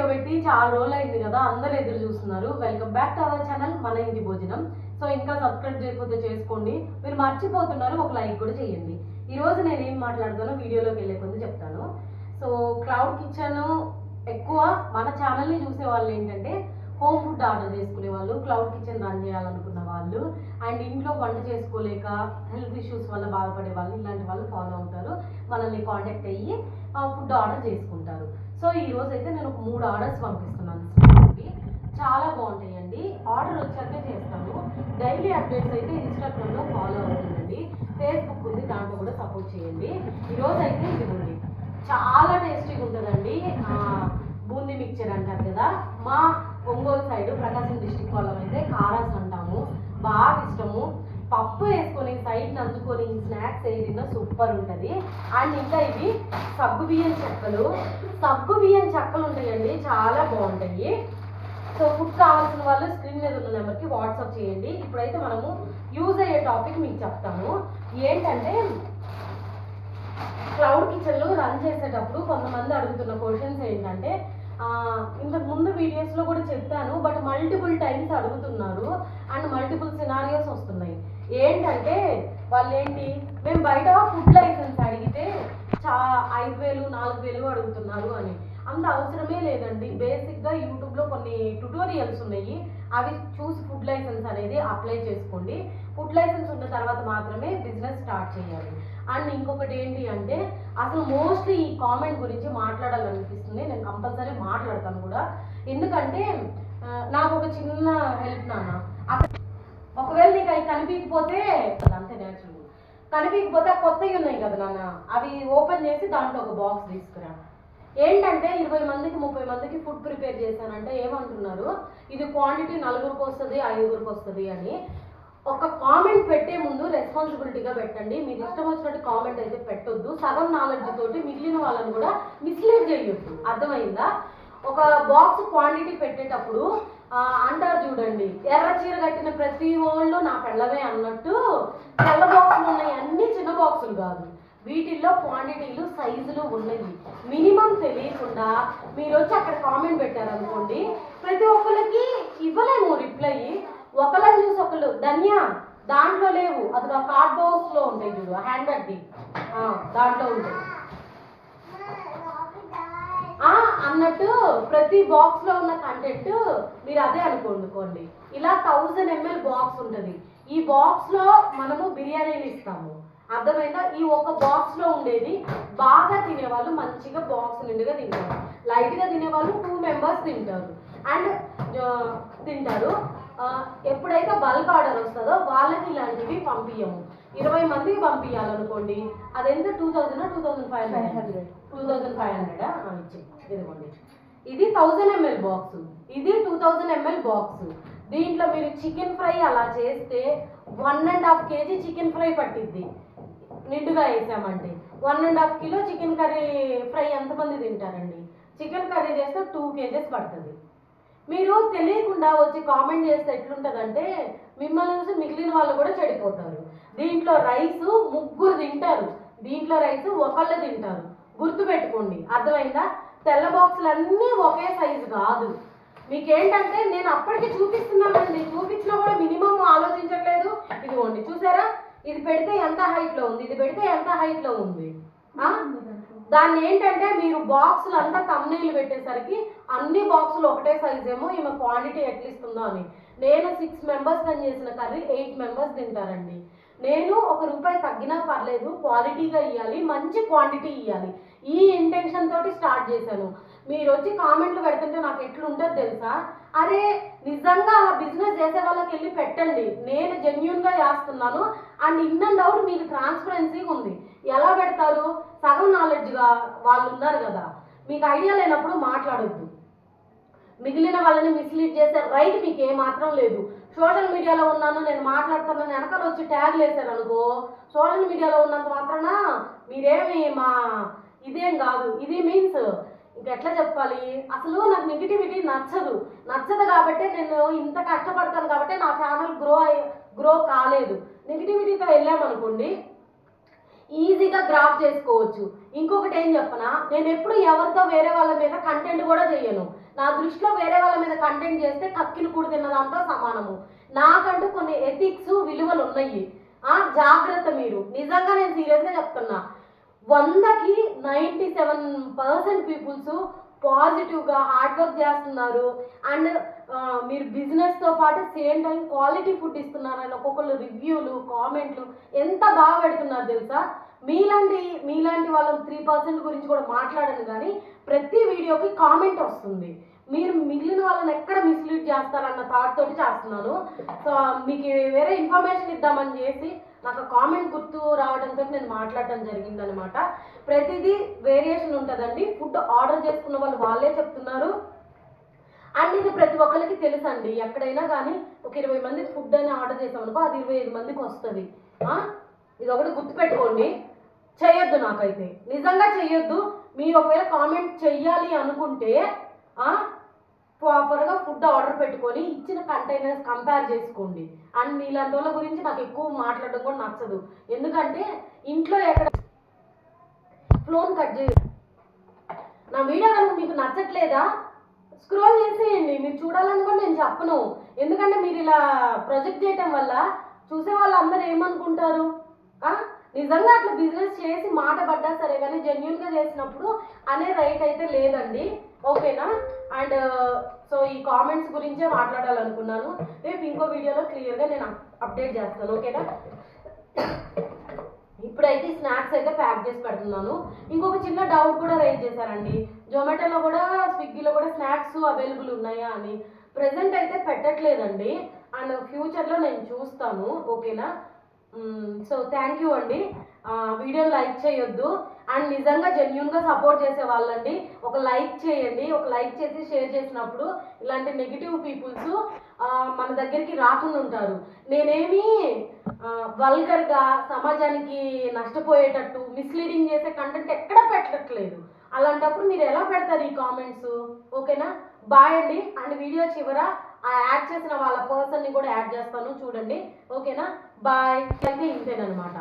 Video పెట్టి చాలా రోజులు అయింది కదా అందరూ ఎదురు చూస్తున్నారు. Welcome back to our channel మన ఇంటి భోజనం. సో ఇంకా సబ్స్క్రైబ్ చేయకపోతే చేసుకోండి. మీరు మర్చిపోతున్నారు ఒక లైక్ కూడా చేయండి. ఈరోజు నేను ఏం మాట్లాడుతానో వీడియోలోకి వెళ్ళే కొద్ది చెప్తాను. సో క్లౌడ్ కిచెన్ ఎక్కువ మన ఛానల్ని చూసే వాళ్ళు ఏంటంటే హోమ్ ఫుడ్ ఆర్డర్ చేసుకునే వాళ్ళు క్లౌడ్ కిచెన్ రన్ చేయాలనుకున్న వాళ్ళు అండ్ ఇంట్లో వంట చేసుకోలేక హెల్త్ ఇష్యూస్ వల్ల బాధపడే వాళ్ళు ఇలాంటి వాళ్ళు ఫాలో అవుతారు. మనల్ని కాంటాక్ట్ అయ్యి ఫుడ్ ఆర్డర్ చేసుకుంటారు. సో ఈ రోజు అయితే నేను ఒక మూడు ఆర్డర్స్ పంపిస్తున్నాను చాలా బాగుంటాయండి. ఆర్డర్ వచ్చాక చేస్తాను. డైలీ అప్డేట్స్ అయితే ఇన్స్టాగ్రామ్లో ఫాలో అవుతుందండి ఫేస్బుక్ ఉంది దాంట్లో కూడా సపోర్ట్ చేయండి. ఈరోజు అయితే ఇదిగోండి చాలా టేస్టీగా ఉంటుందండి బూందీ మిక్చర్ అంటారు కదా మా ఒంగోలు సైడ్ ప్రకాశం డిస్టిక్ వాళ్ళం అయితే కారాస్ అంటాము. బాగా ఇష్టము. పప్పు వేసుకొని సైడ్ నంచుకొని స్నాక్స్ ఏదిన్నా సూపర్ ఉంటుంది. అండ్ ఇంకా ఇవి సగ్గు బియ్యం చెక్కలు. సగ్గు బియ్యం చెక్కలు ఉంటాయండి చాలా బాగుంటాయి. సో ఫుడ్ కావాల్సిన వాళ్ళు స్క్రీన్ మీద ఉన్న నెంబర్కి వాట్సాప్ చేయండి. ఇప్పుడైతే మనము యూజ్ అయ్యే టాపిక్ మీకు చెప్తాము. ఏంటంటే క్లౌడ్ కిచెన్లో రన్ చేసేటప్పుడు కొంతమంది అడుగుతున్న క్వశ్చన్స్ ఏంటంటే ఇంతకు ముందు వీడియోస్లో కూడా చెప్పాను బట్ మల్టిపుల్ టైమ్స్ అడుగుతున్నారు. అండ్ మల్టిపుల్ సినారియోస్ వస్తున్నాయి. ఏంటంటే వాళ్ళు ఏంటి మేము బయట ఫుడ్ లైసెన్స్ అడిగితే చా ఐదు వేలు నాలుగు వేలు అడుగుతున్నారు అని. అంత అవసరమే లేదండి. బేసిక్గా యూట్యూబ్లో కొన్ని ట్యుటోరియల్స్ ఉన్నాయి. అవి చూసి ఫుడ్ లైసెన్స్ అనేది అప్లై చేసుకోండి. ఫుడ్ లైసెన్స్ ఉన్న తర్వాత మాత్రమే బిజినెస్ స్టార్ట్ చేయాలి. అండ్ ఇంకొకటి ఏంటి అంటే అసలు మోస్ట్లీ ఈ కామెంట్ గురించి మాట్లాడాలనిపిస్తుంది. నేను కంపల్సరీ మాట్లాడతాను కూడా. ఎందుకంటే నాకు ఒక చిన్న హెల్ప్ నాన్న. ఒకవేళ నీకు అవి కనిపించకపోతే అంతే నేచురల్ కనిపించకపోతే కొత్తవి ఉన్నాయి కదా నాన్న. అవి ఓపెన్ చేసి దాంట్లో ఒక బాక్స్ తీసుకురా. ఏంటంటే ఇరవై మందికి ముప్పై మందికి ఫుడ్ ప్రిపేర్ చేశానంటే ఏమంటున్నారు? ఇది క్వాంటిటీ నలుగురికి వస్తుంది ఐదుగురికి వస్తుంది అని. ఒక కామెంట్ పెట్టే ముందు రెస్పాన్సిబిలిటీగా పెట్టండి. మీరు ఇష్టం వచ్చినట్టు కామెంట్ అయితే పెట్టొద్దు. సగం నాలెడ్జ్ తోటి మిగిలిన వాళ్ళని కూడా మిస్లీడ్ చేయొద్దు. అర్థమైందా? ఒక బాక్స్ క్వాంటిటీ పెట్టేటప్పుడు అంటారు చూడండి. ఎర్ర చీర కట్టిన ప్రతి వాళ్ళు నా పెళ్ళమే అన్నట్టు తెల్ల బాక్సులు ఉన్నాయి. అన్ని చిన్న బాక్సులు కాదు. వీటిల్లో క్వాంటిటీలు సైజులు ఉన్నాయి మినిమం తెలియకుండా మీరు వచ్చి అక్కడ కామెంట్ పెట్టారనుకోండి ప్రతి ఒక్కరికి ఇవ్వలేము రిప్లై ఒకళ్ళని చూసి ఒకళ్ళు ధన్య దాంట్లో లేవు. అది ఆ కార్డ్ బాక్స్లో ఉంటాయి చూడు హ్యాండ్ బ్యాగ్ది దాంట్లో ఉంటాయి. అన్నట్టు ప్రతి బాక్స్లో ఉన్న కంటెంట్ మీరు అదే అనుకోండి ఇలా థౌజండ్ ఎంఎల్ బాక్స్ ఉంటుంది. ఈ బాక్స్లో మనము బిర్యానీని ఇస్తాము. అర్థమైందా? ఈ ఒక బాక్స్లో ఉండేది బాగా తినేవాళ్ళు మంచిగా బాక్స్ నిండుగా తింటారు. లైట్గా తినేవాళ్ళు టూ మెంబర్స్ తింటారు. అండ్ తింటారు. ఎప్పుడైతే బల్క్ ఆర్డర్ వస్తుందో వాళ్ళకి ఇలాంటివి పంపించము ఇరవై మందికి పంపించాలనుకోండి అదెంత? Two thousand two thousand five hundred two thousand five hundred ఇచ్చి ఇదిగోండి. ఇది థౌజండ్ ఎంఎల్ బాక్స్ ఇది టూ థౌజండ్ ఎంఎల్ బాక్స్ దీంట్లో మీరు చికెన్ ఫ్రై అలా చేస్తే one and half KG chicken fry పట్టిద్ది. నిండుగా వేసామండి. One and half kilo chicken curry fry ఎంతమంది తింటారండి? చికెన్ కర్రీ చేస్తే టూ కేజెస్ పడుతుంది. మీరు తెలియకుండా వచ్చి కామెంట్ చేస్తే ఎట్లుంటుందంటే మిమ్మల్ని చూసి మిగిలిన వాళ్ళు కూడా చెడిపోతారు. దీంట్లో రైస్ ముగ్గురు తింటారు. దీంట్లో రైస్ ఒకళ్ళు తింటారు. గుర్తు పెట్టుకోండి అర్థమైందా? తెల్ల బాక్సులు అన్నీ ఒకే సైజు కాదు. మీకేంటంటే నేను అప్పటికి చూపిస్తున్నానండి. చూపించినా కూడా మినిమం ఆలోచించట్లేదు. ఇదిగోండి చూసారా? ఇది పెడితే ఎంత హైట్లో ఉంది? ఇది పెడితే ఎంత హైట్లో ఉంది? ఆ? దాన్ని ఏంటంటే మీరు బాక్సులు అంతా తమ్నీళ్ళు పెట్టేసరికి అన్ని బాక్సులు ఒకటే సైజ్ ఏమో ఈమె క్వాంటిటీ ఎట్లా ఇస్తుందో అని. నేను సిక్స్ మెంబర్స్ అని చేసిన కర్రీ ఎయిట్ మెంబర్స్ తింటారండి. నేను ఒక రూపాయి తగ్గినా పర్లేదు క్వాలిటీగా ఇవ్వాలి మంచి క్వాంటిటీ ఇవ్వాలి ఈ ఇంటెన్షన్ తోటి స్టార్ట్ చేశాను. మీరు వచ్చి కామెంట్లు పెడుతుంటే నాకు ఎట్లుంటుంది తెలుసా? అరే నిజంగా అలా బిజినెస్ చేసే వాళ్ళకి వెళ్ళి పెట్టండి. నేను జెన్యున్గా చేస్తున్నాను. అండ్ ఇన్ అండ్ అవుట్ మీకు ట్రాన్స్పరెన్సీగా ఉంది. ఎలా పెడతారు? సగం నాలెడ్జ్గా వాళ్ళు ఉన్నారు కదా. మీకు ఐడియా లేనప్పుడు మాట్లాడొద్దు. మిగిలిన వాళ్ళని మిస్లీడ్ చేసే రైట్ మీకు ఏమాత్రం లేదు. సోషల్ మీడియాలో ఉన్నాను నేను మాట్లాడుతున్నాను వెనకాల వచ్చి ట్యాగ్ వేశారు అనుకో సోషల్ మీడియాలో ఉన్నంత మాత్రాన మీరేమి మా ఇదేం కాదు ఇది మీన్స్ ఇంకెట్లా చెప్పాలి? అసలు నాకు నెగిటివిటీ నచ్చదు. నచ్చదు కాబట్టి నేను ఇంత కష్టపడతాను కాబట్టి నా ఛానల్ గ్రో అయ్యి గ్రో కాలేదు. నెగిటివిటీతో వెళ్ళామనుకోండి ఈజీగా గ్రాఫ్ చేసుకోవచ్చు. ఇంకొకటి ఏం చెప్పనా? నేను ఎప్పుడు ఎవరితో వేరే వాళ్ళ మీద కంటెంట్ కూడా చేయను. నా దృష్టిలో వేరే వాళ్ళ మీద కంటెంట్ చేస్తే కక్కిలు కూడి తిన్నదంతా సమానము. నాకంటూ కొన్ని ఎథిక్స్ విలువలు ఉన్నాయి. ఆ జాగ్రత్త మీరు. నిజంగా నేను సీరియస్గా చెప్తున్నా. వందకి నైంటీ సెవెన్ పర్సెంట్ పీపుల్స్ పాజిటివ్గా హార్డ్ వర్క్ చేస్తున్నారు. అండ్ మీరు బిజినెస్తో పాటు సేమ్ టైం క్వాలిటీ ఫుడ్ ఇస్తున్నారు అని ఒక్కొక్కరు రివ్యూలు కామెంట్లు ఎంత బాగా పెడుతున్నారు తెలుసా? మీలాంటి మీలాంటి వాళ్ళ త్రీ పర్సెంట్ గురించి కూడా మాట్లాడను కానీ ప్రతి వీడియోకి కామెంట్ వస్తుంది. మీరు మిగిలిన వాళ్ళని ఎక్కడ మిస్లీడ్ చేస్తారన్న థాట్ తోటి చేస్తున్నాను. సో మీకు వేరే ఇన్ఫర్మేషన్ ఇద్దామని చేసి నాకు కామెంట్ గుర్తు రావడంతో నేను మాట్లాడటం జరిగింది అనమాట ప్రతిదీ వేరియేషన్ ఉంటుందండి. ఫుడ్ ఆర్డర్ చేసుకున్న వాళ్ళు వాళ్ళే చెప్తున్నారు. అండ్ ఇది ప్రతి ఒక్కరికి తెలుసండి. ఎక్కడైనా కానీ ఒక ఇరవై మంది ఫుడ్ అని ఆర్డర్ చేసాం అనుకో అది ఇరవై ఐదు మందికి వస్తుంది. ఇది ఒకటి గుర్తుపెట్టుకోండి. చేయొద్దు నాకైతే. నిజంగా చెయ్యొద్దు. మీరు ఒకవేళ కామెంట్ చెయ్యాలి అనుకుంటే ప్రాపర్గా ఫుడ్ ఆర్డర్ పెట్టుకొని ఇచ్చిన కంటైనర్స్ కంపేర్ చేసుకోండి. అండ్ మీలాంటి వాళ్ళ గురించి నాకు ఎక్కువ మాట్లాడడం కూడా నచ్చదు. ఎందుకంటే ఇంట్లో ఎక్కడ ఫ్లోన్ కట్ చేయ నా వీడియో కనుక మీకు నచ్చట్లేదా? స్క్రోల్ చేసేయండి. మీరు చూడాలని నేను చెప్పను. ఎందుకంటే మీరు ఇలా ప్రొజెక్ట్ చేయటం వల్ల చూసే వాళ్ళందరూ ఏమనుకుంటారు? నిజంగా అట్లా బిజినెస్ చేసి మాట పడ్డా సరే కానీ జెన్యున్గా చేసినప్పుడు అనే రైట్ అయితే లేదండి. ఓకేనా అండ్ సో ఈ కామెంట్స్ గురించే మాట్లాడాలనుకున్నాను. రేపు ఇంకో వీడియోలో క్లియర్గా నేను అప్డేట్ చేస్తాను. ఓకేనా ఇప్పుడైతే స్నాక్స్ అయితే ప్యాక్ చేసి పెడుతున్నాను. ఇంకొక చిన్న డౌట్ కూడా రైజ్ చేశారండి. జొమాటోలో కూడా స్విగ్గీలో కూడా స్నాక్స్ అవైలబుల్ ఉన్నాయా అని. ప్రజెంట్ అయితే పెట్టట్లేదండి. అండ్ ఫ్యూచర్లో నేను చూస్తాను. ఓకేనా సో థ్యాంక్ యూ అండి. వీడియో లైక్ చేయొద్దు. అండ్ నిజంగా జెన్యున్గా సపోర్ట్ చేసే వాళ్ళండి. ఒక లైక్ చేయండి. ఒక లైక్ చేసి షేర్ చేసినప్పుడు ఇలాంటి నెగిటివ్ పీపుల్స్ మన దగ్గరికి రాకుండా ఉంటారు. నేనేమి వల్గర్గా సమాజానికి నష్టపోయేటట్టు మిస్లీడింగ్ చేసే కంటెంట్ ఎక్కడ పెట్టట్లేదు. అలాంటప్పుడు మీరు ఎలా పెడతారు ఈ కామెంట్స్ ఓకేనా బాయ్ అండి. అండ్ వీడియో చివర ఆ యాడ్ చేసిన వాళ్ళ పర్సన్ని కూడా యాడ్ చేస్తాను. చూడండి. ఓకేనా బాయ్ అయితే ఇంతేనమాట